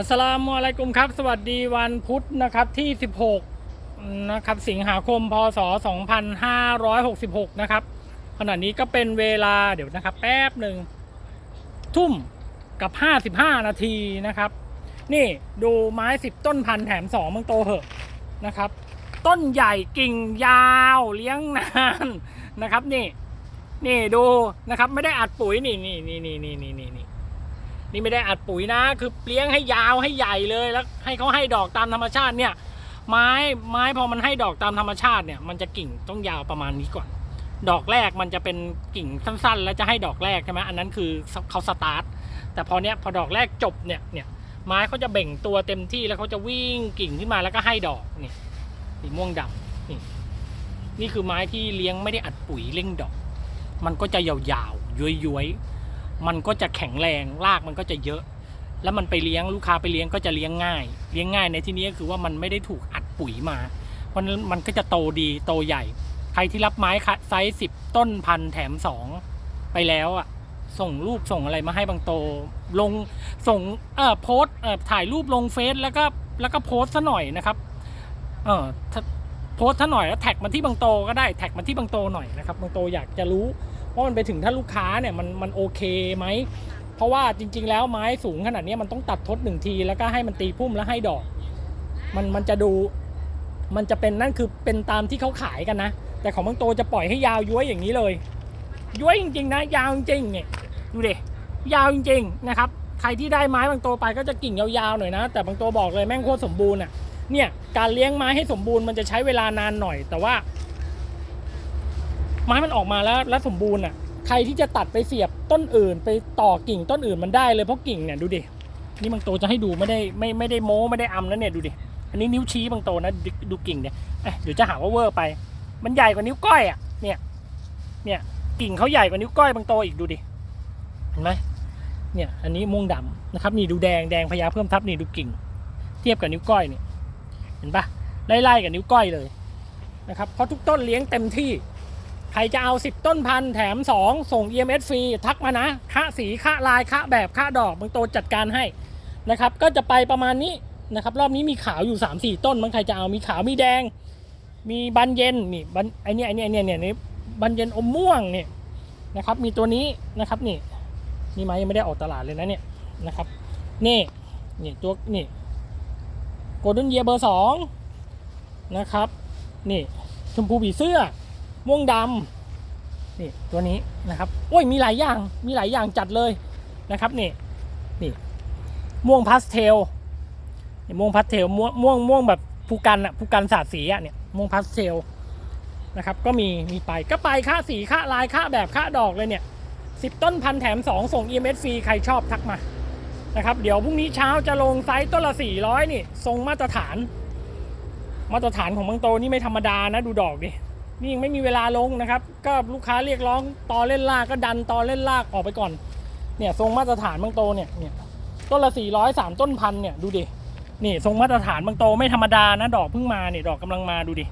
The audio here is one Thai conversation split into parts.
อัสลามุอะลัยกุมครับ สวัสดีวันพุธนะครับที่ 16 นะครับ สิงหาคม พศ 2566 นะครับ ขณะนี้ก็เป็นเวลาเดี๋ยวนะครับ แป๊บหนึ่ง ทุ่มกับ 55 นาทีนะครับ นี่ดูไม้ 10 ต้นพันแถม 2มังโตเหอะนะครับ ต้นใหญ่กิ่งยาวเลี้ยงนานนะครับ นี่ นี่ดูนะครับ ไม่ได้อัดปุ๋ยนี่นี่นี่นี่นี่นี่นี่ นี่ไม่ได้อัดปุ๋ยนะ คือเลี้ยงให้ยาวให้ใหญ่เลยแล้วให้เขาให้ดอกตามธรรมชาติเนี่ย ไม้ไม้พอมันให้ดอกตามธรรมชาติเนี่ยมันจะกิ่งต้องยาวประมาณนี้ก่อน ดอกแรกมันจะเป็นกิ่งสั้นๆ แล้วจะให้ดอกแรกใช่ไหมอันนั้นคือเขาสตาร์ทแต่พอเนี้ยพอดอกแรกจบเนี่ยเนี่ยไม้เขาจะเบ่งตัวเต็มที่แล้วเขาจะวิ่งกิ่งขึ้นมาแล้วก็ให้ดอกนี่สีม่วงดำนี่นี่คือไม้ที่เลี้ยงไม่ได้อัดปุ๋ยเร่งดอก มันก็จะยาวๆย้วยๆ มันก็จะแข็งแรงรากมันก็จะเยอะ แล้วมันไปเลี้ยงลูกค้าไปเลี้ยงก็จะเลี้ยงง่าย เลี้ยงง่ายในที่นี้ก็คือว่ามันไม่ได้ถูกอัดปุ๋ยมาเพราะนั้นมันก็จะโตดีโตใหญ่ ใครที่รับไม้คะไซส์สิบต้นพันแถมสองไปแล้วอะส่งรูปส่งอะไรมาให้บางโต ลงส่งเอ่อโพสเอ่อถ่ายรูปลงเฟซแล้วก็แล้วก็โพสซะหน่อยนะครับเออโพสซะหน่อยแล้วแท็กมาที่บางโตก็ได้แท็กมาที่บางโตหน่อยนะครับบางโตอยากจะรู้ ว่ามันไปถึงถ้าลูกค้าเนี่ยมันมันโอเคไหมเพราะว่าจริง ๆ แล้วไม้สูงขนาดนี้มันต้องตัดทดหนึ่งที แล้วก็ให้มันตีพุ่มแล้วให้ดอก มันมันจะดูมันจะเป็นนั่นคือเป็นตามที่เขาขายกันนะ แต่ของบางโตจะปล่อยให้ยาวย้วยอย่างนี้เลยย้วยจริงๆนะ ยาวจริงๆเนี่ยดูดิยาวจริงๆนะครับใครที่ได้ไม้บางโตไปก็จะกิ่งยาวๆหน่อยนะ แต่บางโตบอกเลยแม่งโคตรสมบูรณ์อะเนี่ยการเลี้ยงไม้ให้สมบูรณ์มันจะใช้เวลานานหน่อย แต่ว่า ไม้มันออกมาแล้วแล้วสมบูรณ์อะใครที่จะตัดไปเสียบต้นอื่น ไปต่อกิ่งต้นอื่นมันได้เลยเพราะกิ่งเนี่ยดูดินี่บางโตจะให้ดูไม่ได้ไม่ไม่ได้โม้ไม่ได้อำนะเนี่ยดูดิอันนี้นิ้วชี้บางโตนะดูดูกิ่งเนี่ยเอ๊ะเดี๋ยวจะหาว่าเวอร์ไป มันใหญ่กว่านิ้วก้อยอะเนี่ยเนี่ยกิ่งเขาใหญ่กว่านิ้วก้อยบางโตอีกดูดิเห็นไหมเนี่ยอันนี้ม่วงดำนะครับนี่ดูแดงแดงพญาเพิ่มทับนี่ดูกิ่ง เทียบกับนิ้วก้อยเนี่ยเห็นปะไล่ๆกับนิ้วก้อยเลยนะครับเพราะทุกต้นเลี้ยงเต็มที่ ใครจะเอา 10 ต้นพันแถม 2 ส่ง EMS ฟรีทักมานะค่าสีค่าลายค่าแบบค่าดอกบางโตจัดการให้นะครับก็จะไปประมาณนี้นะครับรอบนี้มีขาวอยู่ 3-4 ต้นบางใครจะเอามีขาวมีแดง มีบันเย็นนี่บันไอเนี้ยไอเนี้ยไอเนี้ยเนี่ยนี่บันเย็นอมม่วงเนี่ยนะครับมีตัวนี้นะครับนี่นี่ไม้ยังไม่ได้ออกตลาดเลยนะเนี่ยนะครับนี่นี่ตัวนี่โกลเด้นเยียเบอร์สองนะครับนี่ชมพูผีเสื้อ ม่วงดำนี่ตัวนี้นะครับโอ้ยมีหลายอย่างมีหลายอย่างจัดเลยนะครับนี่นี่ม่วงพาสเทลนี่ม่วงพาสเทลม่วงม่วงม่วงแบบภูกันอะภูกันสาดสีอะเนี่ยม่วงพาสเทลนะครับก็มีมีไปก็ไปค่าสีค่าลายค่าแบบค่าดอกเลยเนี่ยสิบต้นพันแถมสองส่ง EMS ฟรีใครชอบทักมานะครับเดี๋ยวพรุ่งนี้เช้าจะลงไซส์ต้นละ 400 นี่ทรงมาตรฐาน มาตรฐานของบางโตนี่ไม่ธรรมดานะดูดอกดิ นี่ยังไม่มีเวลาลงนะครับ ก็ลูกค้าเรียกร้องตอเล่นลากก็ดันตอเล่นลากออกไปก่อน เนี่ยทรงมาตรฐานบางโตเนี่ยเนี่ยต้นละ400 3ต้นพันเนี่ยดูดินี่ทรงมาตรฐานบางโตไม่ธรรมดานะดอกเพิ่งมาเนี่ยดอกกำลังมาดูดิ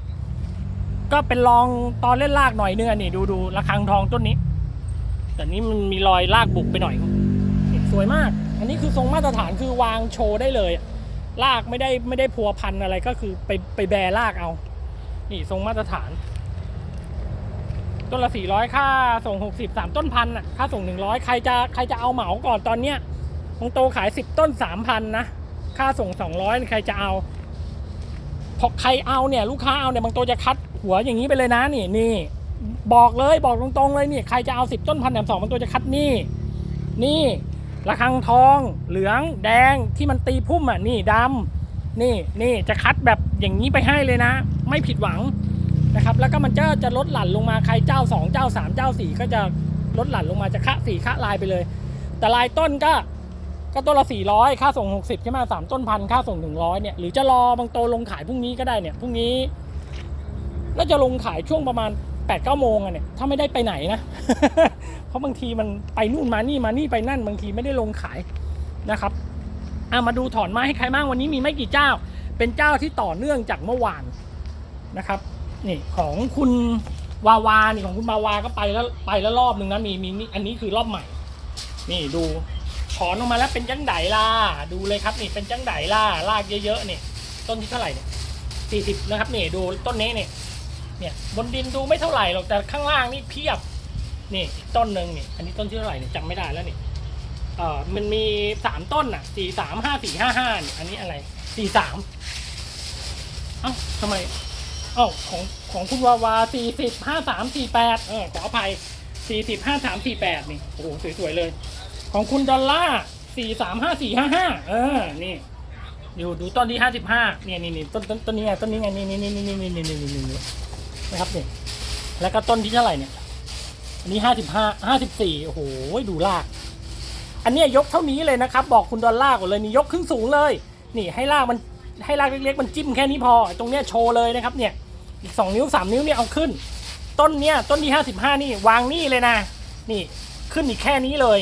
ก็เป็นรองตอเล่นลากหน่อยเนื้อนี่ดูดูระฆังทองต้นนี้ แต่นี่มันมีรอยลากบุกไปหน่อยสวยมาก อันนี้คือทรงมาตรฐานคือวางโชว์ได้เลยลากไม่ได้ไม่ได้พัวพันอะไรก็คือไปไปแบลากเอา นี่ทรงมาตรฐาน ต้นละสี่ร้อยค่าส่งหกสิบสามต้นพันอะค่าส่งหนึ่งร้อยใครจะใครจะเอาเหมาก่อนตอนเนี้ยคงโตขายสิบต้นสามพันะ ค่าส่งสองร้อยใครจะเอาพอใครเอาเนี่ยลูกค้าเอาเนี่ยบางโตจะคัดหัวอย่างนี้ไปเลยนะนี่นี่ บอกเลยบอกตรงๆเลยนี่ใครจะเอาสิบต้นพันแถมสองบางโตจะคัดนี่ นี่ระฆังทองเหลืองแดงที่มันตีพุ่มอะนี่ดำนี่นี่จะคัดแบบอย่างนี้ไปให้เลยนะ ไม่ผิดหวัง นะครับแล้วก็มันจะจะลดหลั่นลงมาใครเจ้า 2 เจ้า 3 เจ้า 4 ก็จะลดหลั่นลงมาจะคะสีคะลายไปเลย แต่ลายต้นก็ก็ต้นละ 400 ค่าส่ง 60 ใช่ไหมสามต้นพันค่าส่ง 100เนี่ยหรือจะรอบางโตลงขายพรุ่งนี้ก็ได้เนี่ยพรุ่งนี้แล้วจะลงขายช่วงประมาณ8ปดเก้าโมงอะเนี่ยถ้าไม่ได้ไปไหนนะ เพราะบางทีมันไปนู่นมานี่มานี่ไปนั่นบางทีไม่ได้ลงขายนะครับอะมาดูถอนไม้ให้ใครบ้างวันนี้มีไม่กี่เจ้า เป็นเจ้าที่ต่อเนื่องจากเมื่อวานนะครับ นี่ของคุณวาวานี่ของคุณวาวาก็ไปแล้วไปแล้วรอบหนึ่งนะมีมีนี่อันนี้คือรอบใหม่ นี่ดูถอนออกมาแล้วเป็นจังไดล่ะดูเลยครับนี่เป็นจังไดล่ะรากเยอะๆนี่ต้นที่เท่าไหร่เนี่ยสี่สิบนะครับนี่ดูต้นนี้เนี่ยเนี่ยบนดินดูไม่เท่าไหร่หรอกแต่ข้างล่างนี่เพียบนี่อีกต้นหนึ่งนี่อันนี้ต้นที่เท่าไหร่เนี่ยจำไม่ได้แล้วนี่เออมันมีสามต้นอะสี่สามห้าสี่ห้าห้านี่อันนี้อะไรสี่สามเอ้าทำไม อ้าของของคุณวาวาสี่สิบห้าสามสี่แปดเออขออภัยสี่สิบห้าสามสี่แปดนี่โอ้โหสวยๆเลย ของคุณดอลล่าสี่สามห้าสี่ห้าห้าเออนี่อยู่ดูต้นที่ห้าสิบห้าเนี่ยนี่นี่ต้นต้นต้นนี้ไงต้นนี้ไงนี่นี่นี่นี่นี่นี่นี่นี่นี่นะครับนี่แล้วก็ต้นที่เท่าไหร่เนี่ยอันนี้ห้าสิบห้าห้าสิบสี่โอ้โหดูราก อันนี้ยกเท่านี้เลยนะครับ บอกคุณดอลล่าก่อนเลยนี่ยกครึ่งสูงเลย นี่ให้รากมันให้รากเล็กๆมันจิ้มแค่นี้พอ ตรงเนี้ยโชว์เลยนะครับเนี่ย อีกสองนิ้วสามนิ้วเนี่ยเอาขึ้น ต้นเนี้ยต้นที่ห้าสิบห้านี่วางนี่เลยนะ นี่ขึ้นอีกแค่นี้เลย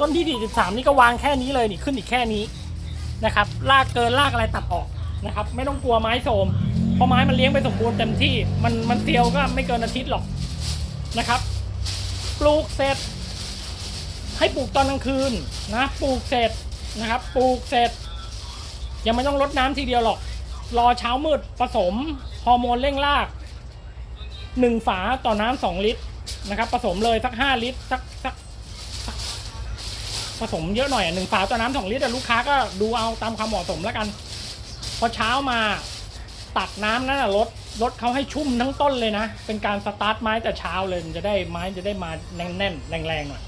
ต้นที่43นี่ก็วางแค่นี้เลยนี่ขึ้นอีกแค่นี้นะครับลากเกินลากอะไรตัดออกนะครับ ไม่ต้องกลัวไม้โสมเพราะไม้มันเลี้ยงไปสมบูรณ์เต็มที่มันมันเซียวก็ไม่เกินอาทิตย์หรอกนะครับปลูกเสร็จ ให้ปลูกตอนกลางคืนนะปลูกเสร็จนะครับปลูกเสร็จ ยังไม่ต้องรดน้ำทีเดียวหรอก รอเช้ามืดผสม ฮอร์โมนเร่งรากหนึ่งฝาต่อน้ำสองลิตรนะครับ ผสมเลยสักห้าลิตรสักสักผสมเยอะหน่อยอะหนึ่งฝาต่อน้ำสองลิตรลูกค้าก็ดูเอาตามความเหมาะสมแล้วกัน พอเช้ามาตักน้ำนั่นน่ะลดลดเขาให้ชุ่มทั้งต้นเลยนะ เป็นการสตาร์ทไม้แต่เช้าเลยจะได้ไม้จะได้มาแน่นๆแรงๆหน่อย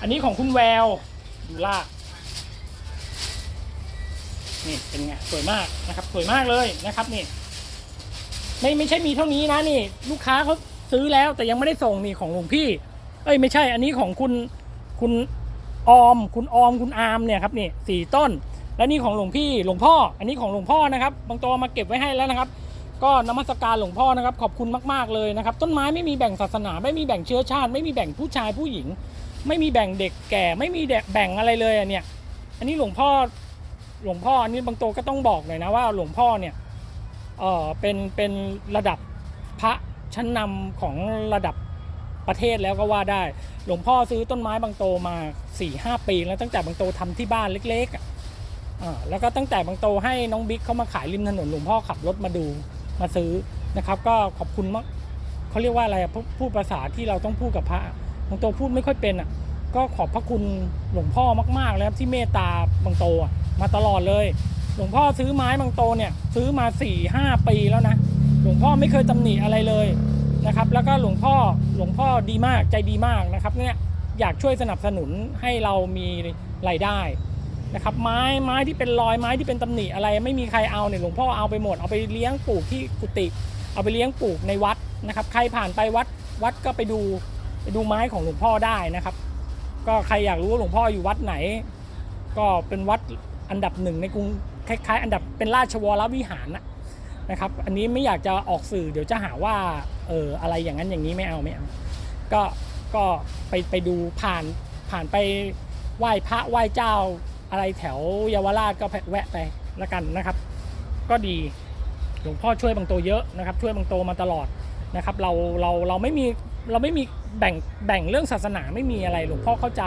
อันนี้ของคุณแววดูลากนี่เป็นไงสวยมากนะครับ สวยมากเลยนะครับนี่ ไม่ไม่ใช่มีเท่านี้นะนี่ ลูกค้าเขาซื้อแล้วแต่ยังไม่ได้ส่งนี่ของหลวงพี่ เอ้ยไม่ใช่ อันนี้ของคุณคุณออม คุณออมคุณอาร์มเนี่ยครับนี่สี่ต้น และนี่ของหลวงพี่หลวงพ่อ อันนี้ของหลวงพ่อนะครับบางตัวมาเก็บไว้ให้แล้วนะครับ ก็นมัสการหลวงพ่อนะครับ ขอบคุณมากๆเลยนะครับ ต้นไม้ไม่มีแบ่งศาสนา ไม่มีแบ่งเชื้อชาติ ไม่มีแบ่งผู้ชายผู้หญิง ไม่มีแบ่งเด็กแก่ไม่มีแบ่งอะไรเลยอะเนี่ย อันนี้หลวงพ่อหลวงพ่ออันนี้บางตัวก็ต้องบอกหน่อยนะว่าหลวงพ่อเนี่ย เป็นเป็นระดับพระชั้นนำของระดับประเทศแล้วก็ว่าได้ หลวงพ่อซื้อต้นไม้บางโตมา4ี่ห้าปีแล้วตั้งแต่บางโตทำที่บ้านเล็กๆอ่าแล้วก็ตั้งแต่บางโตให้น้องบิ๊กเขามาขายริมถนนหลวงพ่อขับรถมาดูมาซื้อนะครับ ก็ขอบคุณมากเขาเรียกว่าอะไรพูดภาษาที่เราต้องพูดกับพระบางโตพูดไม่ค่อยเป็นอะก็ขอบพระคุณหลวงพ่อมากๆเลยครับที่เมตตาบางโตมาตลอดเลย หลวงพ่อซื้อไม้บางโตเนี่ยซื้อมา4ี่ห้าปีแล้วนะ หลวงพ่อไม่เคยตำหนิอะไรเลยนะครับ แล้วก็หลวงพ่อหลวงพ่อดีมากใจดีมากนะครับเนี่ยอยากช่วยสนับสนุนให้เรามีรายได้นะครับไม้ไม้ที่เป็นรอยไม้ที่เป็นตำหนิอะไร ไม่มีใครเอาเนี่ยหลวงพ่อเอาไปหมดเอาไปเลี้ยงปลูกที่กุฏิเอาไปเลี้ยงปลูกในวัดนะครับใครผ่านไปวัดวัดก็ไปดูไปดูไม้ของหลวงพ่อได้นะครับ ก็ใครอยากรู้ว่าหลวงพ่ออยู่วัดไหน ก็เป็นวัดอันดับหนึ่งในกรุง คล้ายๆ อันดับเป็นราชวรวิหารนะนะครับ อันนี้ไม่อยากจะออกสื่อเดี๋ยวจะหาว่าเอออะไรอย่างนั้นอย่างนี้ไม่เอาไม่เอาก็ก็ไปไปดูผ่านผ่านไปไหว้พระไหว้เจ้าอะไรแถวเยาวราชก็แวะไปล้วกันนะครับ ก็ดีหลวงพ่อช่วยบางโตเยอะนะครับ ช่วยบางโตมาตลอดนะครับเราเราเราไม่มีเราไม่มีแบ่งแบ่งเรื่องศาสนาไม่มีอะไรหลวงพ่อเข้าใจ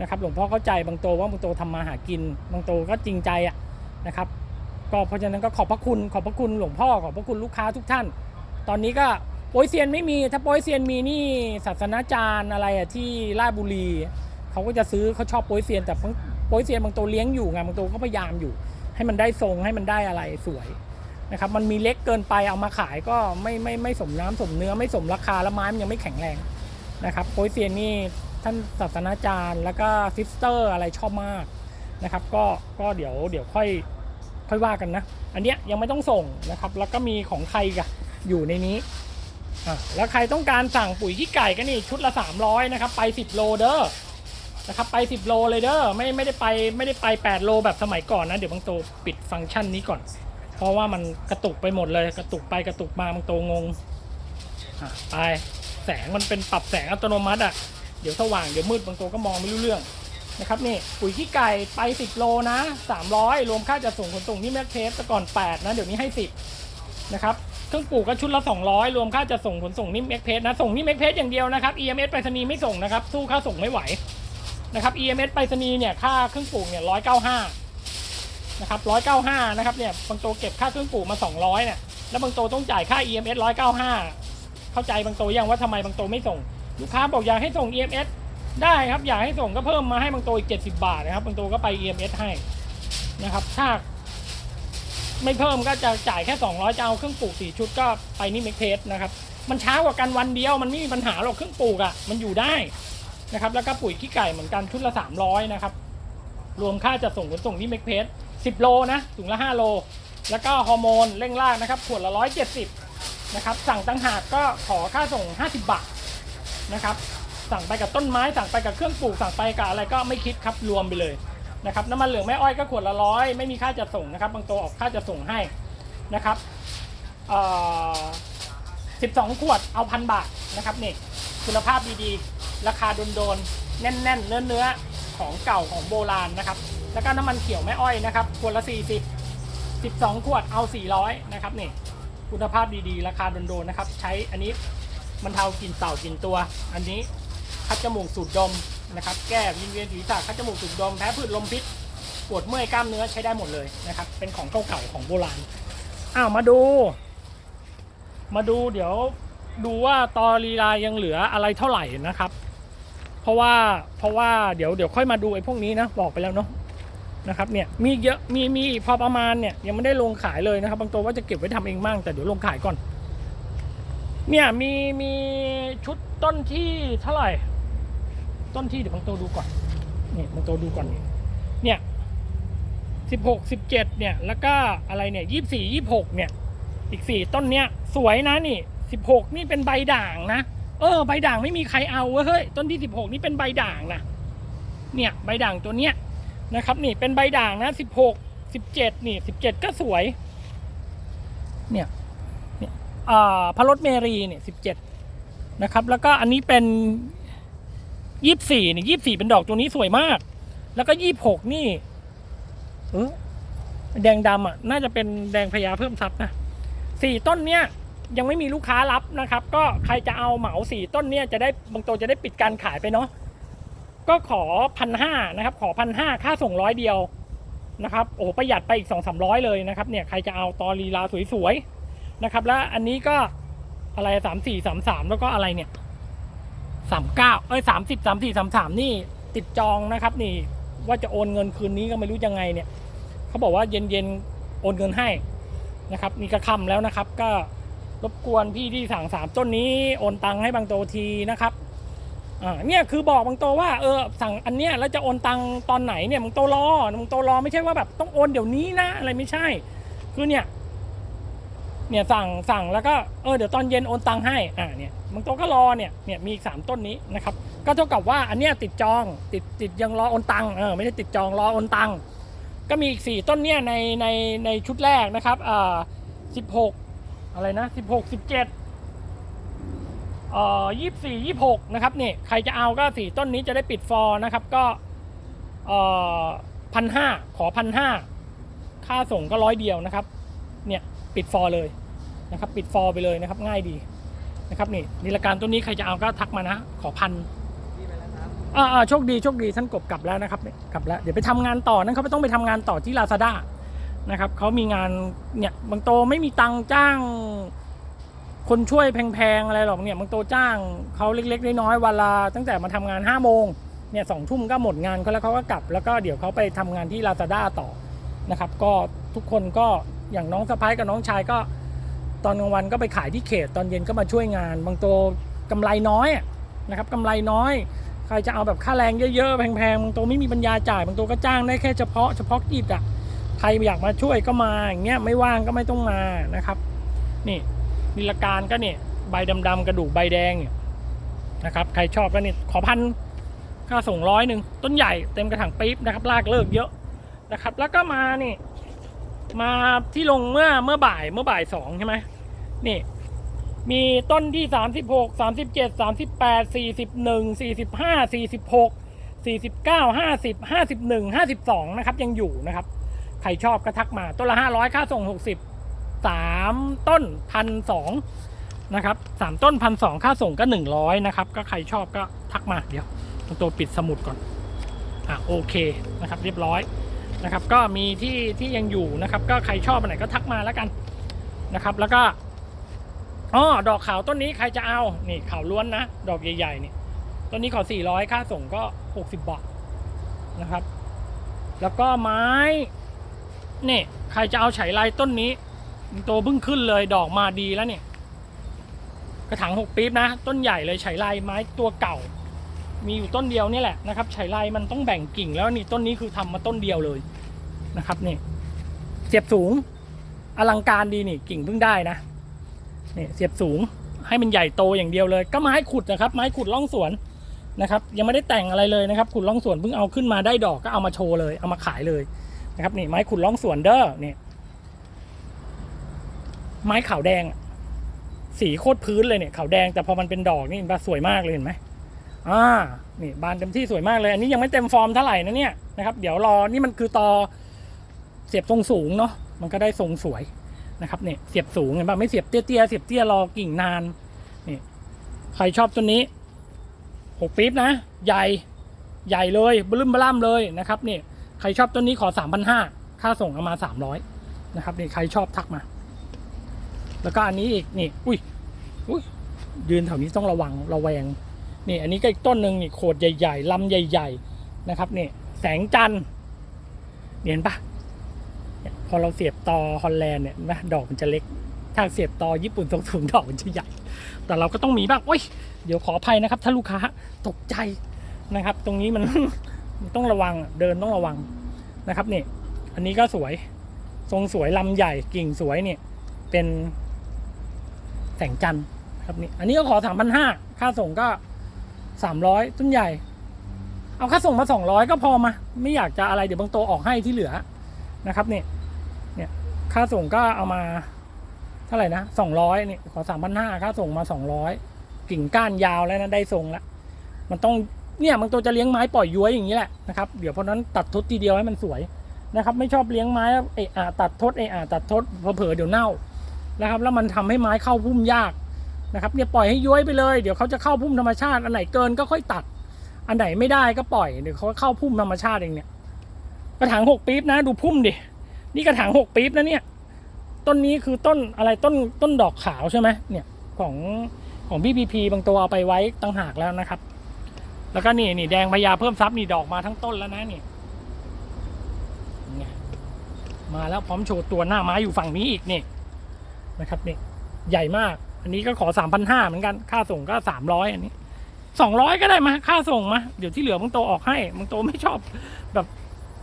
นะครับหลวงพ่อเข้าใจบางโตว่าบางโตทำมาหากินบางโตก็จริงใจอะ นะครับก็เพราะฉะนั้นก็ขอบพระคุณขอบพระคุณหลวงพ่อขอบพระคุณลูกค้าทุกท่าน ตอนนี้ก็โปยเซียนไม่มีถ้าโปยเซียนมีนี่ศาสนาจารย์อะไรอะที่ราชบุรีเขาก็จะซื้อเขาชอบโปยเซียนแต่โปยเซียนบางตัวเลี้ยงอยู่ไงบางตัวก็พยายามอยู่ ให้มันได้ทรงให้มันได้อะไรสวยนะครับมันมีเล็กเกินไปเอามาขายก็ไม่ไม่ไม่สมน้ำสมเนื้อไม่สมราคาแล้วไม้มันยังไม่แข็งแรงนะครับโปยเซียนนี่ท่านศาสนาจารย์แล้วก็ซิสเตอร์อะไรชอบมากนะครับก็ก็เดี๋ยวเดี๋ยวค่อย ค่อยว่ากันนะ อันเนี้ยยังไม่ต้องส่งนะครับ แล้วก็มีของใครกะอยู่ในนี้อะแล้วใครต้องการสั่งปุ๋ยขี้ไก่ก็นี่ชุดละ 300นะครับไป 10 โลเด้อนะครับไป 10 โลเลยเด้อไม่ไม่ได้ไปไม่ได้ไป 8 โลแบบสมัยก่อนนะ เดี๋ยวบางโตปิดฟังก์ชันนี้ก่อน เพราะว่ามันกระตุกไปหมดเลยกระตุกไปกระตุกมาบางโตงงอะไปแสงมันเป็นปรับแสงอัตโนมัติอะเดี๋ยวสว่างเดี๋ยวมืดบางโตก็มองไม่รู้เรื่อง นะครับนี่ปุ๋ยขี้ไก่ไป 10 โลนะ 300 รวมค่าจัดส่งขนส่งที่แม็กเทสแต่ก่อน 8 นะ เดี๋ยวนี้ให้ 10 นะครับเครื่องปลูกก็ชุดละ 200 รวมค่าจัดส่งขนส่งนี่แม็กเพสนะ ส่งนี่แม็กเพสอย่างเดียวนะครับ EMS ไปรษณีย์ไม่ส่งนะครับ สู้ค่าส่งไม่ไหวนะครับ EMS ไปรษณีย์เนี่ยค่าเครื่องปลูกเนี่ยร้อยเก้าห้านะครับร้อยเก้าห้านะครับเนี่ยบางโตเก็บค่าเครื่องปลูกมาสองร้อยเนี่ยแล้วบางโตต้องจ่ายค่า EMS ร้อยเก้าห้าเข้าใจบางโตยังว่าทำไมบางโตไม่ส่ง ลูกค้าบอกอยากให้ส่ง EMS ได้ครับอยากให้ส่งก็เพิ่มมาให้บางโตอีก 70 บาทนะครับบางโตก็ไป EMS ให้นะครับถ้าไม่เพิ่มก็จะจ่ายแค่ 200 จะเอาเครื่องปลูก4ชุดก็ไปนี่เมกเทสนะครับ มันช้ากว่ากันวันเดียวมันไม่มีปัญหาหรอกเครื่องปลูกอะ่ะมันอยู่ได้นะครับ แล้วก็ปุ๋ยขี้ไก่เหมือนกันชุดละ 300 นะครับ รวมค่าจะส่งขนส่งที่เมกเพส10 โลนะถุงละ 5 โล แล้วก็ฮอร์โมนเร่งรากนะครับขวดละ 170 นะครับ สั่งตั้งหากก็ขอค่าส่ง 50 บาทนะครับ สั่งไปกับต้นไม้สั่งไปกับเครื่องปลูกสั่งไปกับอะไรก็ไม่คิดครับรวมไปเลยนะครับน้ำมันเหลืองแม่อ้อยก็ขวดละร้อยไม่มีค่าจะส่งนะครับ บางตัวออกค่าจะส่งให้นะครับเอ่อ12ขวดเอาพันบาทนะครับนี่คุณภาพดีๆ ราคาโดนๆแน่นๆ เนื้อๆของเก่าของโบราณนะครับ แล้วก็น้ำมันเขียวแม่อ้อยนะครับขวดละ 40 12 ขวดเอา 400 นะครับนี่คุณภาพดีๆ ราคาโดนๆนะครับ ใช้อันนี้มันเทากลินเต่ากลินตัว อันนี้ คัดจมูกสูดดมนะครับ แก้วิงเวียนศีรษะคัดจมูกสูดดมแพ้พืชลมพิษปวดเมื่อยกล้ามเนื้อใช้ได้หมดเลยนะครับ เป็นของเก่าๆของโบราณอ้าวมาดู มาดูเดี๋ยวดูว่าตอรีลายังเหลืออะไรเท่าไหร่นะครับ เพราะว่าเพราะว่าเดี๋ยวเดี๋ยวค่อยมาดูไอ้พวกนี้นะบอกไปแล้วเนาะนะครับเนี่ยมีเยอะมีมีพอประมาณเนี่ยยังไม่ได้ลงขายเลยนะครับ บางตัวว่าจะเก็บไว้ทำเองบ้างแต่เดี๋ยวลงขายก่อน เนี่ยมีมีชุดต้นที่เท่าไหร่ ต้นที่เดี๋ยวบางตัวดูก่อนนี่บางตัวดูก่อนนี่เนี่ยสิบหกสิบเจ็ดเนี่ยแล้วก็อะไรเนี่ยยี่สี่ยี่หกเนี่ย อีกสี่ต้นเนี้ยสวยนะนี่สิบหกนี่เป็นใบด่างนะเออใบด่างไม่มีใครเอาเว้ยเฮ้ยต้นที่สิบหกนี่เป็นใบด่างนะเนี่ยใบด่างตัวเนี้ยนะครับนี่เป็นใบด่างนะสิบหกสิบเจ็ดนี่สิบเจ็ดก็สวย เนี่ยเนี่ยอ่าพระรถเมรีเนี่ยสิบเจ็ดนะครับ แล้วก็อันนี้เป็น ยี่สี่เนี่ยยี่สี่เป็นดอกตัวนี้สวยมาก แล้วก็ยี่หกนี่เออแดงดำอะ น่าจะเป็นแดงพญาเพิ่มทรัพย์นะสี่ต้นเนี้ยยังไม่มีลูกค้ารับนะครับ ก็ใครจะเอาเหมาสี่ต้นเนี้ยจะได้บางตัวจะได้ปิดการขายไปเนาะก็ขอพันห้านะครับ ขอพันห้าค่าส่งร้อยเดียวนะครับโอ้ประหยัดไปอีกสองสามร้อยเลยนะครับ เนี่ยใครจะเอาตอรีลาสวยๆนะครับ แล้วอันนี้ก็อะไรสามสี่สามสามแล้วก็อะไรเนี่ย สามเก้าเอ้ยสามสิบสามสี่สามสามนี่ ติดจองนะครับ นี่ว่าจะโอนเงินคืนนี้ก็ไม่รู้ยังไงเนี่ยเขาบอกว่าเย็นๆโอนเงินให้นะครับมีกระคำแล้วนะครับ ก็รบกวนพี่ที่สั่งสามต้นนี้โอนตังค์ให้บางโตทีนะครับอ่าเนี่ยคือบอกบางโตว่าเออสั่งอันเนี้ยแล้วจะโอนตังค์ตอนไหนเนี่ยบางโตรอบางโตรอไม่ใช่ว่าแบบต้องโอนเดี๋ยวนี้นะอะไรไม่ใช่ คือเนี่ย เนี่ยสั่งสั่งแล้วก็เออเดี๋ยวตอนเย็นโอนตังค์ให้อ่าเนี่ยบางโตก็รอเนี่ยเนี่ยมีอีกสามต้นนี้นะครับก็เท่ากับว่าอันเนี้ยติดจองติดติดยังรอโอนตังค์เออไม่ใช่ติดจองรอโอนตังค์ก็มีอีกสี่ต้นเนี่ยในในในชุดแรกนะครับอ่าสิบหกอะไรนะสิบหกสิบเจ็ดเอ่อยี่สี่ยี่หกนะครับนี่ใครจะเอาก็สี่ต้นนี้จะได้ปิดฟอร์นะครับก็เอ่อพันห้าขอพันห้าค่าส่งก็ร้อยเดียวนะครับ ปิดฟอร์เลยนะครับปิดฟอร์ไปเลยนะครับง่ายดีนะครับนี่นิรการต้นนี้ใครจะเอาก็ทักมานะขอพันอ่าอ่าโชคดีโชคดีท่านกบกลับแล้วนะครับเนี่ยกลับแล้วเดี๋ยวไปทำงานต่อนั่นเขาไม่ต้องไปทำงานต่อที่ลาซาด้านะครับเขามีงานเนี่ยบางโตไม่มีตังค์จ้าง คนช่วยแพงๆอะไรหรอกเนี่ยบางโตจ้างเขาเล็กๆน้อยๆวันละตั้งแต่มาทำงาน5้าโมงเนี่ยสองทุ่มก็หมดงานเขาแล้วเขาก็กลับ แล้วก็เดี๋ยวเขาไปทำงานที่ลาซาด้าต่อนะครับ ก็ทุกคนก็ อย่างน้องสะพ้ายกับน้องชายก็ตอนกลางวันก็ไปขายที่เขต ตอนเย็นก็มาช่วยงาน บางโตกำไรน้อยนะครับกำไรน้อย ใครจะเอาแบบค่าแรงเยอะๆ แพงๆ บางตัวไม่มีปัญญาจ่าย บางตัวก็จ้างได้แค่เฉพาะเฉพาะกิจอะใครอยากมาช่วยก็มาอย่างเงี้ยไม่ว่างก็ไม่ต้องมานะครับ นี่นิลการก็เนี่ยใบดำๆกระดูกใบแดงเนี่ยนะครับใครชอบก็เนี่ยขอพันค่าส่งร้อยหนึ่งต้นใหญ่เต็มกระถางปี๊บนะครับลากเลิกเยอะนะครับ แล้วก็มานี่ มาที่ลงเมื่อเมื่อบ่ายเมื่อบ่ายสองใช่ไหมนี่ มีต้นที่สามสิบหกสามสิบเจ็ดสามสิบแปดสี่สิบหนึ่งสี่สิบห้าสี่สิบหกสี่สิบเก้าห้าสิบห้าสิบหนึ่งห้าสิบสองนะครับ ยังอยู่นะครับ ใครชอบก็ทักมา ต้นละห้าร้อยค่าส่งหกสิบสามต้นพันสองนะครับสามต้นพันสองค่าส่งก็หนึ่งร้อยนะครับ ก็ใครชอบก็ทักมาเดี๋ยวตัวปิดสมุดก่อนอะโอเคนะครับ เรียบร้อย นะครับ ก็มีที่ที่ยังอยู่นะครับ ก็ใครชอบอันไหนก็ทักมาแล้วกันนะครับ แล้วก็อ๋อดอกขาวต้นนี้ใครจะเอานี่ขาวล้วนนะดอกใหญ่ๆนี่ต้นนี้ขอ400ค่าส่งก็ 60 บาทนะครับ แล้วก็ไม้นี่ใครจะเอาไฉไลต้นนี้โตเพิ่งขึ้นเลยดอกมาดีแล้วเนี่ยกระถางหกปี๊บนะ ต้นใหญ่เลยไฉไลไม้ตัวเก่า มีอยู่ต้นเดียวนี่แหละนะครับไฉไลมันต้องแบ่งกิ่งแล้วนี่ต้นนี้คือทำมาต้นเดียวเลยนะครับนี่เสียบสูงอลังการดีนี่กิ่งเพิ่งได้นะนี่เสียบสูงให้มันใหญ่โตอย่างเดียวเลย ก็ไม้ขุดนะครับ ไม้ขุดล่องสวนนะครับ ยังไม่ได้แต่งอะไรเลยนะครับ ขุดล่องสวนเพิ่งเอาขึ้นมาได้ดอกก็เอามาโชว์เลยเอามาขายเลยนะครับนี่ไม้ขุดล่องสวนเด้อนี่ไม้ขาวแดง สีโคตรพื้นเลยเนี่ยขาวแดงแต่พอมันเป็นดอกนี่เห็นปะสวยมากเลยเห็นไหม อ่านี่บานเต็มที่สวยมากเลย อันนี้ยังไม่เต็มฟอร์มเท่าไหร่นะเนี่ยนะครับเดี๋ยวรอนี่มันคือตอเสียบทรงสูงเนาะมันก็ได้ทรงสวยนะครับเนี่ยเสียบสูงเห็นปะไม่เสียบเตี้ยๆเสียบเตี้ยรอกิ่งนานนี่ใครชอบตัวนี้หกปี๊บนะ ใหญ่ใหญ่เลยบลึ้มบล่ำเลยนะครับนี่ใครชอบตัวนี้ขอสามพันห้าค่าส่งเอามาสามร้อยนะครับนี่ใครชอบทักมา แล้วก็อันนี้อีกนี่ อุ้ยอุ้ยยืนแถวนี้ต้องระวังระแวง นี่อันนี้ก็อีกต้นหนึ่งนี่โขดใหญ่ๆลำใหญ่ ๆนะครับนี่แสงจันทร์เห็นปะพอเราเสียบตอฮอลแลนด์เนี่ยนะดอกมันจะเล็ก ถ้าเสียบตอญี่ปุ่นสูงๆดอกมันจะใหญ่ แต่เราก็ต้องมีบ้างโอ้ยเดี๋ยวขออภัยนะครับ ถ้าลูกค้าตกใจนะครับ ตรงนี้มันมันต้องระวังเดินต้องระวังนะครับนี่อันนี้ก็สวยทรงสวยลำใหญ่กิ่งสวยเนี่ยเป็นแสงจันทร์ครับนี่อันนี้ก็ขอสามพันห้าค่าส่งก็ สามร้อยต้นใหญ่ เอาค่าส่งมาสองร้อยก็พอมา ไม่อยากจะอะไรเดี๋ยวบางโตออกให้ที่เหลือนะครับเนี่ยเนี่ยค่าส่งก็เอามาเท่าไหร่นะสองร้อยเนี่ยขอสามพันห้าค่าส่งมาสองร้อยกิ่งก้านยาวแล้วนะได้ทรงแล้วมันต้องเนี่ยบางตัวจะเลี้ยงไม้ปล่อยย้วยอย่างนี้แหละนะครับเดี๋ยวเพราะนั้นตัดทดทีเดียวให้มันสวยนะครับไม่ชอบเลี้ยงไม้เอะอะตัดทดเอะอะตัดทดเผลอเดี๋ยวเน่านะครับแล้วมันทำให้ไม้เข้าพุ่มยาก นะครับเนี่ยปล่อยให้ย้วยไปเลยเดี๋ยวเขาจะเข้าพุ่มธรรมชาติอันไหนเกินก็ค่อยตัด อันไหนไม่ได้ก็ปล่อยเดี๋ยวเขาเข้าพุ่มธรรมชาติเองเนี่ยกระถางหกปี๊บนะดูพุ่มดินี่กระถางหกปี๊บนะเนี่ยต้นนี้คือต้นอะไรต้นต้นดอกขาวใช่ไหมเนี่ยของของพี่พีพีบางตัวเอาไปไว้ตั้งหากแล้วนะครับ แล้วก็นี่นี่แดงพญาเพิ่มซับนี่ดอกมาทั้งต้นแล้วนะนี่มาแล้วพร้อมโชว์ตัวหน้าไม้อยู่ฝั่งนี้อีกนี่นะครับนี่ใหญ่มาก อันนี้ก็ขอสามพันห้าเหมือนกันค่าส่งก็สามร้อยอันนี้สองร้อยก็ได้มาค่าส่งมาเดี๋ยวที่เหลือบางโตออกให้บางโตไม่ชอบแบบ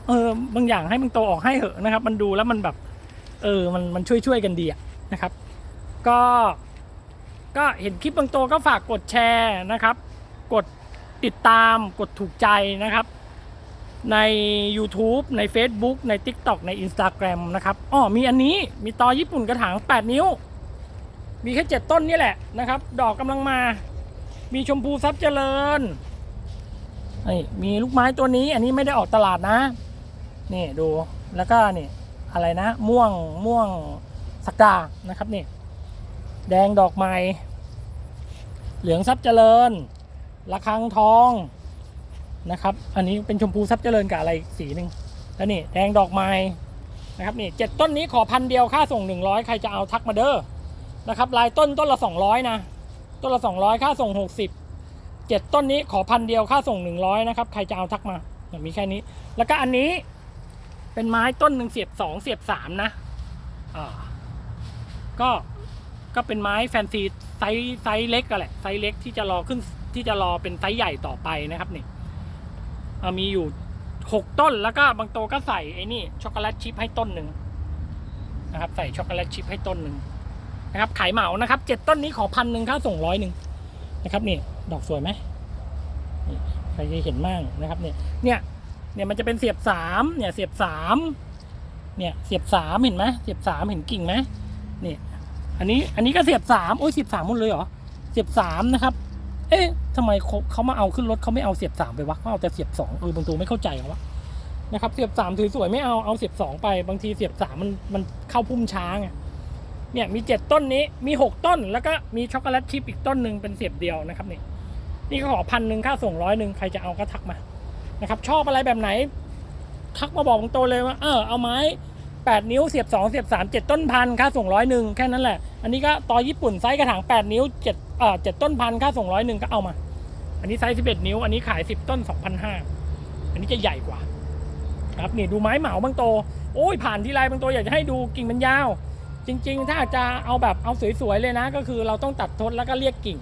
เออบางอย่างให้บางโตออกให้เหอะนะครับ มันดูแล้วมันแบบ เออมันมันช่วยช่วยกันดีอะนะครับ ก็ก็เห็นคลิปบางโตก็ฝากกดแชร์นะครับ กดติดตามกดถูกใจนะครับ ใน YouTube ใน Facebook ใน TikTok ใน Instagram นะครับอ้อมีอันนี้มีตอญี่ปุ่นกระถาง 8 นิ้ว มีแค่เจ็ดต้นนี่แหละนะครับ ดอกกำลังมา มีชมพูซับเจริญนี่มีลูกไม้ตัวนี้ อันนี้ไม่ได้ออกตลาดนะ นี่ดูแล้วก็นี่อะไรนะ ม่วงม่วงสักดานะครับนี่ แดงดอกไม้เหลืองซับเจริญระฆังทองนะครับ อันนี้เป็นชมพูซับเจริญกับอะไรสีหนึ่งแล้วนี่แดงดอกไม้นะครับนี่เจ็ดต้นนี้ขอพันเดียวค่าส่งหนึ่งร้อยใครจะเอาทักมาเด้อ นะครับลายต้นต้นละ 200 นะ ต้นละ 200 ค่าส่ง 60เจ็ดต้นนี้ขอพันเดียวค่าส่ง 100 นะครับ ใครจะเอาทักมาเนี่ยมีแค่นี้ แล้วก็อันนี้เป็นไม้ต้นหนึ่งเสียบสองเสียบสามนะอ่าก็ก็เป็นไม้แฟนซีไซส์ไซส์เล็กกันแหละไซส์เล็กที่จะรอขึ้นที่จะรอเป็นไซส์ใหญ่ต่อไปนะครับนี่มีอยู่หกต้นแล้วก็บางโตวก็ใส่ไอ้นี่ช็อกโกแลตชิพให้ต้นหนึ่งนะครับใส่ช็อกโกแลตชิพให้ต้นหนึ่ง นะครับขายเหมานะครับเจ็ดต้นนี้ขอพันหนึ่งค่าส่งร้อยหนึ่งนะครับนี่ดอกสวยไหมนี่ใครจะเห็นมั่งนะครับเนี่ยเนี่ยเนี่ยมันจะเป็นเสียบสามเนี่ยเสียบสามเนี่ยเสียบสามเห็นไหมเสียบสามเห็นกิ่งไหมนี่อันนี้อันนี้ก็เสียบสามโอ้ยเสียบสามหมดเลยเหรอเสียบสามนะครับ เอ๊ะทำไมเขามาเอาขึ้นรถเขาไม่เอาเสียบสามไปวะเขาเอาแต่เสียบสองเออบางตัวไม่เข้าใจเหรอวะนะครับเสียบสามสวยไม่เอาเอาเสียบสองไปบางทีเสียบสามมันมันเข้าพุ่มช้าไง เนี่ยมีเจ็ดต้นนี้มีหกต้น แล้วก็มีช็อกโกแลตชิพอีกต้นหนึ่งเป็นเสียบเดียวนะครับนี่นี่ก็ขอพันหนึ่งค่าส่งร้อยหนึ่งใครจะเอาก็ทักมานะครับชอบอะไรแบบไหน ทักมาบอกตรงๆเลยว่าเออเอาไม้8 นิ้วเสียบ2เสียบ3 7 ต้นพันค่าส่งร้อยหนึ่งแค่นั้นแหละ อันนี้ก็ต่อญี่ปุ่นไซส์กระถาง8 นิ้ว7เอ่อ7ต้นพันค่าส่งร้อยหนึ่งก็เอามา อันนี้ไซส์11 นิ้ว อันนี้ขาย 10 ต้น 2,500อันนี้จะใหญ่กว่า ครับนี่ดูไม้เหมาบางโตโอ้ยผ่านที่ไรบางโตอยากจะให้ดูกิ่งมันยาว จริงๆ ถ้าจะเอาแบบเอาสวยๆเลยนะ ก็คือเราต้องตัดทดแล้วก็เรียกกิ่ง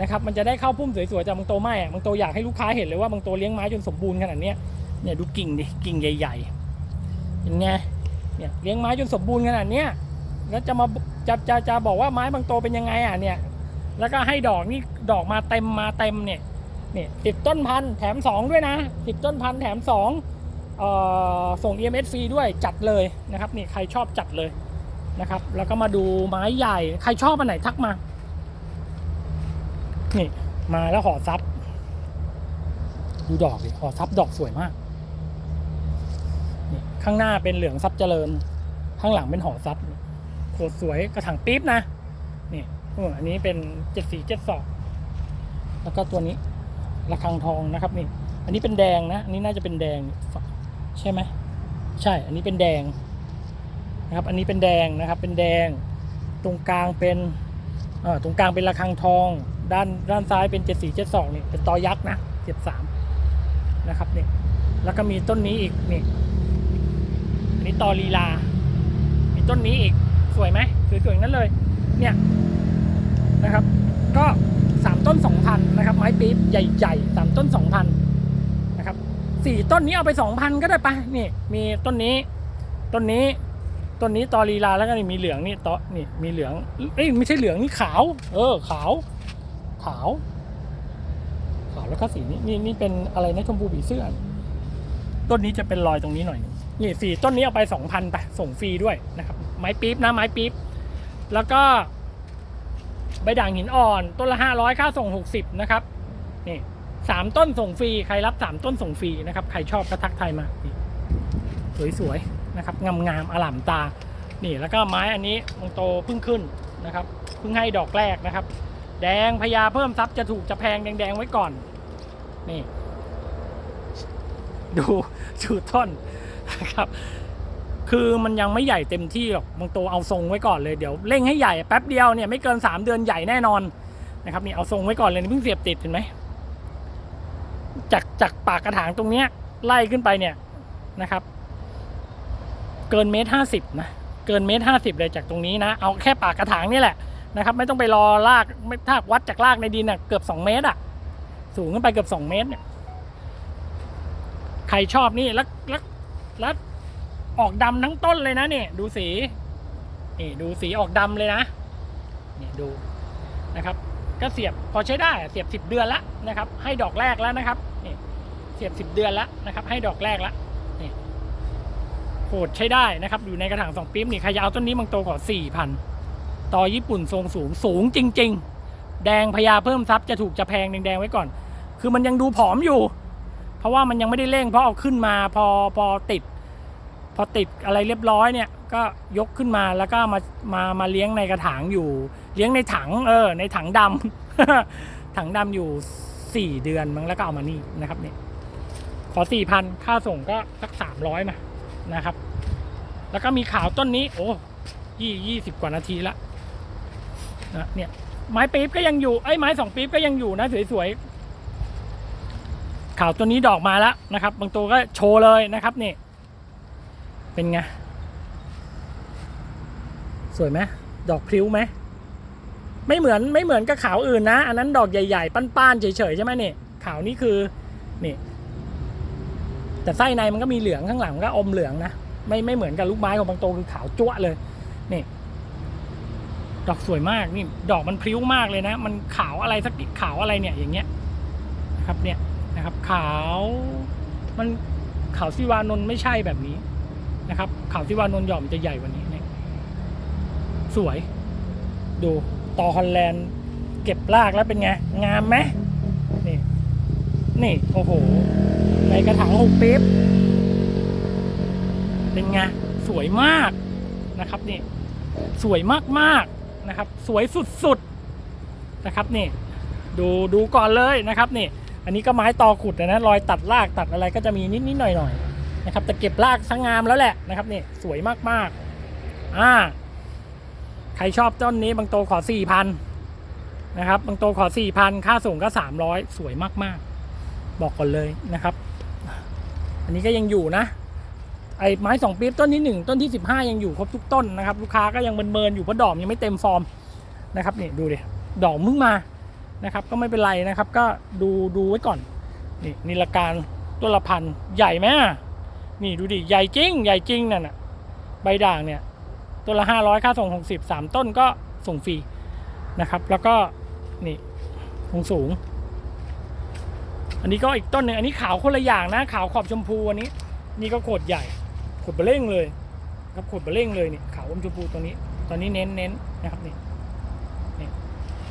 นะครับ มันจะได้เข้าพุ่มสวยๆจากบางโตไม่บางโตอยากให้ลูกค้าเห็นเลยว่าบางโตเลี้ยงไม้จนสมบูรณ์ขนาดนี้เนี่ยดูกิ่งดิกิ่งใหญ่ๆเห็นไงเนี่ยเลี้ยงไม้จนสมบูรณ์ขนาดนี้แล้วจะมาจะจะจะบอกว่าไม้บางโตเป็นยังไงอะเนี่ยแล้วก็ให้ดอกนี่ดอกมาเต็มมาเต็มเนี่ยเนี่ยสิบต้นพันแถมสองด้วยนะสิบต้นพันแถมสองเอ่อส่ง EMS ฟรีด้วยจัดเลยนะครับนี่ใครชอบจัดเลย นะครับ แล้วก็มาดูไม้ใหญ่ ใครชอบอันไหนทักมา นี่ มาแล้วห่อซับ ดูดอกดิห่อซับดอกสวยมากนี่ข้างหน้าเป็นเหลืองซับเจริญ ข้างหลังเป็นห่อซับโคตรสวยกระถางปี๊บนะ นี่อออันนี้เป็นเจ็ดสีเจ็ดสองแล้วก็ตัวนี้ระฆังทองนะครับนี่ อันนี้เป็นแดงนะ อันนี้น่าจะเป็นแดง ใช่ไหม ใช่ อันนี้เป็นแดง นะครับ อันนี้เป็นแดงนะครับ เป็นแดง ตรงกลางเป็นเอ่อตรงกลางเป็นระฆังทอง ด้านด้านซ้ายเป็นเจ็ดสีเจ็ดสองนี่เป็นตอยักษ์นะเจ็ดสามนะครับนี่แล้วก็มีต้นนี้อีกนี่อันนี้ตอลีลา มีต้นนี้อีกสวยไหมสวยๆอย่างนั้นเลย เนี่ยนะครับ ก็สามต้นสองพันนะครับ ไม้ปี๊บใหญ่ๆสามต้นสองพันนะครับสี่ต้นนี้เอาไปสองพันก็ได้ปะนี่มีต้นนี้ ต้นนี้ ต้นนี้ตอลีลาแล้วก็นี่มีเหลืองนี่ตอนี่มีเหลืองเอ้ยไม่ใช่เหลืองนี่ขาว เออ ขาว ขาว ขาวแล้วก็สีนี้นี่นี่เป็นอะไรนะชมพูผีเสื้อต้นนี้จะเป็นรอยตรงนี้หน่อยนึ่งนี่สี่ต้นนี้เอาไปสองพันไปส่งฟรีด้วยนะครับ ไม้ปี๊บนะไม้ปี๊บแล้วก็ใบด่างหินอ่อน ต้นละห้าร้อยค่าส่งหกสิบนะครับนี่สามต้นส่งฟรีใครรับสามต้นส่งฟรีนะครับ ใครชอบก็ทักทายมานี่สวยๆ นะครับงามๆอล่ามตา นี่แล้วก็ไม้อันนี้มังโตเพิ่งขึ้นนะครับเพิ่งให้ดอกแรกนะครับ แดงพญาเพิ่มทรัพย์จะถูกจะแพงแดงๆไว้ก่อน นี่ ดูชูต้นนะครับ คือมันยังไม่ใหญ่เต็มที่หรอกบางตัวเอาทรงไว้ก่อนเลยเดี๋ยวเร่งให้ใหญ่แป๊บเดียวเนี่ยไม่เกินสามเดือนใหญ่แน่นอนนะครับนี่เอาทรงไว้ก่อนเลยเพิ่งเสียบติดเห็นไหมจากจากปากกระถางตรงเนี้ยไล่ขึ้นไปเนี่ยนะครับ เกินเมตรห้าสิบนะเกินเมตรห้าสิบเลยจากตรงนี้นะ เอาแค่ปากกระถางนี่แหละนะครับ ไม่ต้องไปรอลากไม่ถ้าวัดจากลากในดินน่ะเกือบสองเมตรอะ สูงขึ้นไปเกือบสองเมตรเนี่ยใครชอบนี่แล้วแล้วแล้วออกดำทั้งต้นเลยนะเนี่ยดูสีนี่ดูสีออกดำเลยนะนี่ดูนะครับ ก็เสียบพอใช้ได้เสียบสิบเดือนละนะครับ ให้ดอกแรกแล้วนะครับนี่เสียบสิบเดือนละนะครับ ให้ดอกแรกละนี่โหดใช้ได้นะครับ อยู่ในกระถางสองปิ๊บนี่ใครจะเอาต้นนี้บางโตขอสี่พันต่อญี่ปุ่นทรงสูงสูงจริง ๆ แดงพญาเพิ่มทรัพย์จะถูกจะแพงแดงๆไว้ก่อน คือมันยังดูผอมอยู่ เพราะว่ามันยังไม่ได้เร่งเพราะเอาขึ้นมาพอพอติด พอติดอะไรเรียบร้อยเนี่ยก็ยกขึ้นมาแล้วก็มามามาเลี้ยงในกระถางอยู่ เลี้ยงในถังเออในถังดำถังดำอยู่สี่เดือนมั้งแล้วก็เอามานี่นะครับเนี่ยขอสี่พันค่าส่งก็สักสามร้อยมา นะครับ แล้วก็มีขาวต้นนี้ โอ้ยี่ยี่สิบกว่านาทีละนะเนี่ยไม้ปี๊บก็ยังอยู่ไอ้ไม้สองปี๊บก็ยังอยู่นะสวยๆข่าวตัวนี้ดอกมาแล้วนะครับ บางตัวก็โชว์เลยนะครับนี่เป็นไงสวยไหมดอกพลิ้วไหมไม่เหมือนไม่เหมือนกับขาวอื่นนะ อันนั้นดอกใหญ่ ๆ ป้านๆเฉยๆใช่ไหมนี่ขาวนี่คือนี่ แต่ไส้ในมันก็มีเหลืองข้างหลังก็อมเหลืองนะไม่ไม่เหมือนกับลูกไม้ของบางโตคือขาวจั๊วเลยนี่ดอกสวยมากนี่ดอกมันพลิ้วมากเลยนะ มันขาวอะไรสักนิดขาวอะไรเนี่ยอย่างเงี้ยนะครับเนี่ยนะครับ ขาวมันขาวซิวานนไม่ใช่แบบนี้นะครับขาวซิวานนหย่อมจะใหญ่กว่านี้เนี่ยสวย ดูต่อฮอลแลนด์ เก็บรากแล้วเป็นไง งามไหมนี่ นี่ โอ้โห ในกระถางหกปี๊บเป็นไงสวยมากนะครับนี่สวยมากๆนะครับ สวยสุดๆนะครับนี่ ดูดูก่อนเลยนะครับนี่ อันนี้ก็ไม้ตอขุดนะนะรอยตัดรากตัดอะไรก็จะมีนิดนิดๆหน่อยหน่อยๆนะครับ แต่เก็บรากซะงามแล้วแหละนะครับนี่สวยมากๆอ่าใครชอบต้นนี้บางโตขอสี่พันนะครับบางโตขอสี่พันค่าส่งก็สามร้อยสวยมากๆ บอกก่อนเลยนะครับ นนี้ก็ยังอยู่นะไอ้ไม้สองปี๊บต้นที่หนึ่งต้นที่สิบห้ายังอยู่ครบทุกต้นนะครับ ลูกค้าก็ยังเมินๆอยู่เพราะดอกยังไม่เต็มฟอร์มนะครับนี่ดูดิดอกมึงมานะครับก็ไม่เป็นไรนะครับ ก็ดูดูไว้ก่อนนี่นิลการตัวละพันใหญ่ไหมนี่ดูดิใหญ่จริง ใหญ่จริงนั่นน่ะใบด่างเนี่ยตัวละห้าร้อยค่าส่งหกสิบสามต้นก็ส่งฟรีนะครับ แล้วก็นี่สูงสูง อันนี้ก็อีกต้นหนึ่งอันนี้ขาวคนละอย่างนะขาวขอบชมพูอันนี้ นี่ก็โขดใหญ่โขดเบลเล่งเลยครับโขดเบลเล่งเลยนี่ขาวอมชมพูตัวนี้ ตอนนี้เน้นเน้นนะครับนี่นี่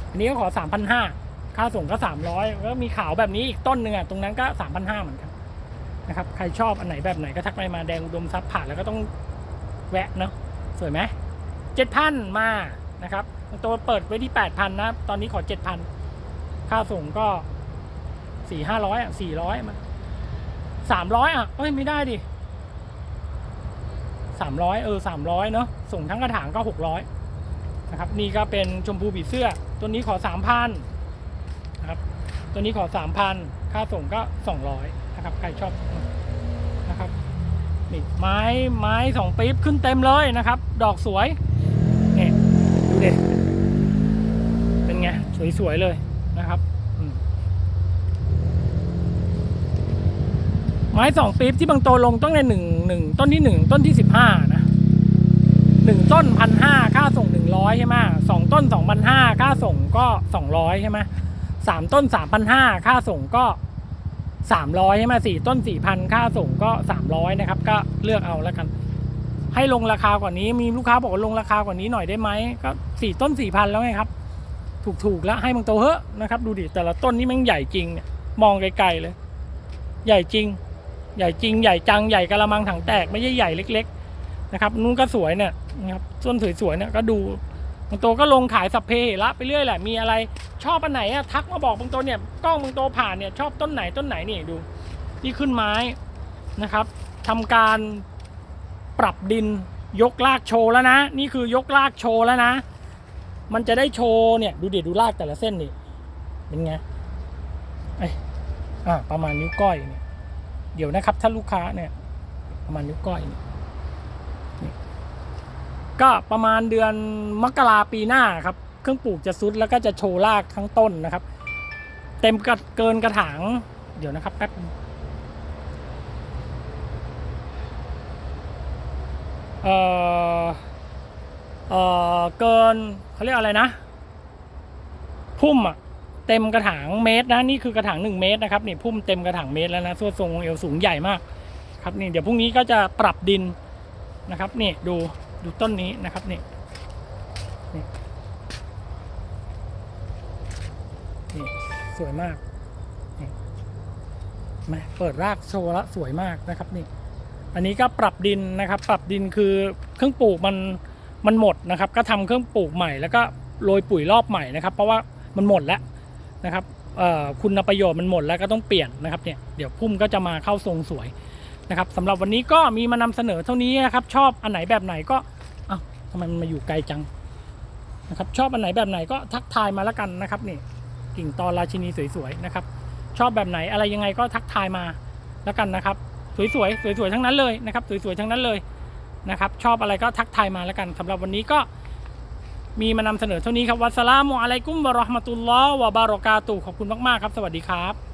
อันนี้ก็ขอสามพันห้าค่าส่งก็สามร้อยแล้วมีขาวแบบนี้อีกต้นหนึ่งอะตรงนั้นก็สามพันห้าเหมือนกันนะครับใครชอบอันไหนแบบไหนก็ทักไปมาแดงอุดมทรัพย์ผ่านแล้วก็ต้องแวะเนาะสวยไหมเจ็ดพันมานะครับตัวเปิดไว้ที่แปดพันนะ ตอนนี้ขอเจ็ดพันค่าส่งก็ สี่ห้าร้อยอะสี่ร้อยมาสามร้อยอะเอ้ยไม่ได้ดิสามร้อยเออสามร้อยเนาะส่งทั้งกระถางก็หกร้อยนะครับนี่ก็เป็นชมพูผีเสื้อ ตัวนี้ขอสามพันนะครับตัวนี้ขอสามพันค่าส่งก็สองร้อยนะครับใครชอบนะครับนี่ไม้ไม้สองปี๊บขึ้นเต็มเลยนะครับ ดอกสวยนี่ดูเด็เป็นไงสวยๆเลยนะครับอืม ไม้สองปี๊บที่บางโตลงต้องในหนึ่งหนึ่งต้นที่หนึ่งต้นที่สิบห้านะหนึ่งต้นพันห้าค่าส่งหนึ่งร้อยใช่ไหมสองต้นสองพันห้าค่าส่งก็สองร้อยใช่ไหมสามต้นสามพันห้าค่าส่งก็สามร้อยใช่ไหมสี่ต้นสี่พันค่าส่งก็สามร้อยนะครับ ก็เลือกเอาแล้วกัน ให้ลงราคากว่านี้มีลูกค้าบอกว่าลงราคากว่านี้หน่อยได้ไหมก็สี่ต้นสี่พันแล้วไงครับ ถูกๆแล้วให้บางโตเฮ้อะนะครับ ดูดิแต่ละต้นนี่มันใหญ่จริงเนี่ยมองไกลๆเลย ใหญ่จริง ใหญ่จริงใหญ่จังใหญ่กะละมังถังแตกไม่ใช่ใหญ่เล็ก ๆ นะครับนู้นก็สวยเนี่ยนะครับต้นสวยๆเนี่ยก็ดูบางโตก็ลงขายสัพเพเหระไปเรื่อยแหละมีอะไรชอบอันไหนอะทักมาบอกบางโตเนี่ยกล้องบางโตผ่านเนี่ยชอบต้นไหนต้นไหนนี่ดูที่ขึ้นไม้นะครับทำการปรับดินยกลากโชว์แล้วนะ นี่คือยกลากโชว์แล้วนะ มันจะได้โชว์เนี่ยดูเดี๋ยวดูลากแต่ละเส้นนี่เป็นไงเอ้อ่าประมาณนิ้วก้อยเนี่ย เดี๋ยวนะครับ ถ้าลูกค้าเนี่ย ประมาณนิ้วก้อยเนี่ยก็ประมาณเดือนมกราปีหน้าครับ เครื่องปลูกจะซุดแล้วก็จะโชว์รากทั้งต้นนะครับ เต็มกเกินกระถาง เดี๋ยวนะครับแป๊บเออเออเกินเขาเรียกอะไรนะ พุ่มอะ เต็มกระถางเมตรนะนี่คือกระถางหนึ่งเมตรนะครับนี่พุ่มเต็มกระถางเมตรแล้วนะส่วนทรงเอวสูงใหญ่มากครับนี่เดี๋ยวพรุ่งนี้ก็จะปรับดินนะครับนี่ดูดูต้นนี้นะครับนี่นี่นี่สวยมากนี่มาเปิดรากโชว์ละสวยมากนะครับนี่อันนี้ก็ปรับดินนะครับ ปรับดินคือเครื่องปลูกมันมันหมดนะครับ ก็ทำเครื่องปลูกใหม่แล้วก็โรยปุ๋ยรอบใหม่นะครับ เพราะว่ามันหมดแล้ว นะครับคุณประโยชน์มันหมดแล้วก็ต้องเปลี่ยนนะครับเนี่ยเดี๋ยวพุ่มก็จะมาเข้าทรงสวยนะครับสำหรับวันนี้ก็มีมานำเสนอเท่านี้นะครับ ชอบอันไหนแบบไหนก็เอ้าทำไมมันมาอยู่ไกลจังนะครับ ชอบอันไหนแบบไหนก็ทักทายมาแล้วกันนะครับนี่กิ่งตอราชินีสวยๆนะครับ ชอบแบบไหนอะไรยังไงก็ทักทายมาแล้วกันนะครับ สวยๆสวยๆทั้งนั้นเลยนะครับ สวยๆทั้งนั้นเลยนะครับ ชอบอะไรก็ทักทายมาแล้วกันสำหรับวันนี้ก็ มีมานำเสนอเท่านี้ครับวัสลามุอะลัยกุมวะราะห์มะตุลลอฮ์วะบารอกาตุขอบคุณมากๆครับ สวัสดีครับ